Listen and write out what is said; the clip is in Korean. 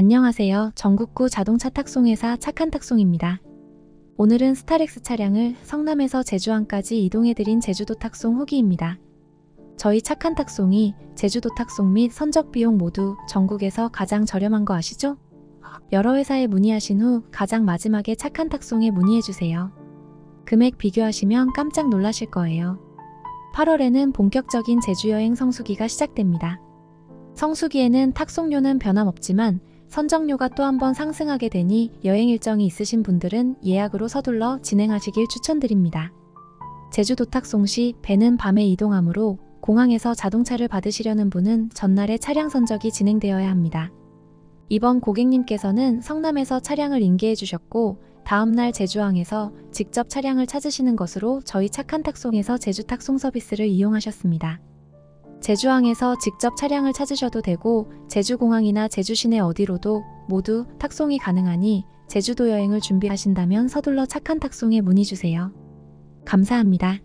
안녕하세요. 전국구 자동차 탁송회사 착한 탁송입니다. 오늘은 스타렉스 차량을 성남에서 제주항까지 이동해드린 제주도 탁송 후기입니다. 저희 착한 탁송이 제주도 탁송 및 선적 비용 모두 전국에서 가장 저렴한 거 아시죠? 여러 회사에 문의하신 후 가장 마지막에 착한 탁송에 문의해주세요. 금액 비교하시면 깜짝 놀라실 거예요. 8월에는 본격적인 제주여행 성수기가 시작됩니다. 성수기에는 탁송료는 변함없지만 선정료가 또 한 번 상승하게 되니 여행 일정이 있으신 분들은 예약으로 서둘러 진행하시길 추천드립니다. 제주 도 탁 송 시 배는 밤에 이동하므로 공항에서 자동차를 받으시려는 분은 전날에 차량 선적이 진행되어야 합니다. 이번 고객님께서는 성남에서 차량을 인계해 주셨고 다음날 제주항에서 직접 차량을 찾으시는 것으로 저희 착한 탁송에서 제주 탁송 서비스를 이용하셨습니다. 제주항에서 직접 차량을 찾으셔도 되고 제주공항이나 제주시내 어디로도 모두 탁송이 가능하니 제주도 여행을 준비하신다면 서둘러 착한 탁송에 문의 주세요. 감사합니다.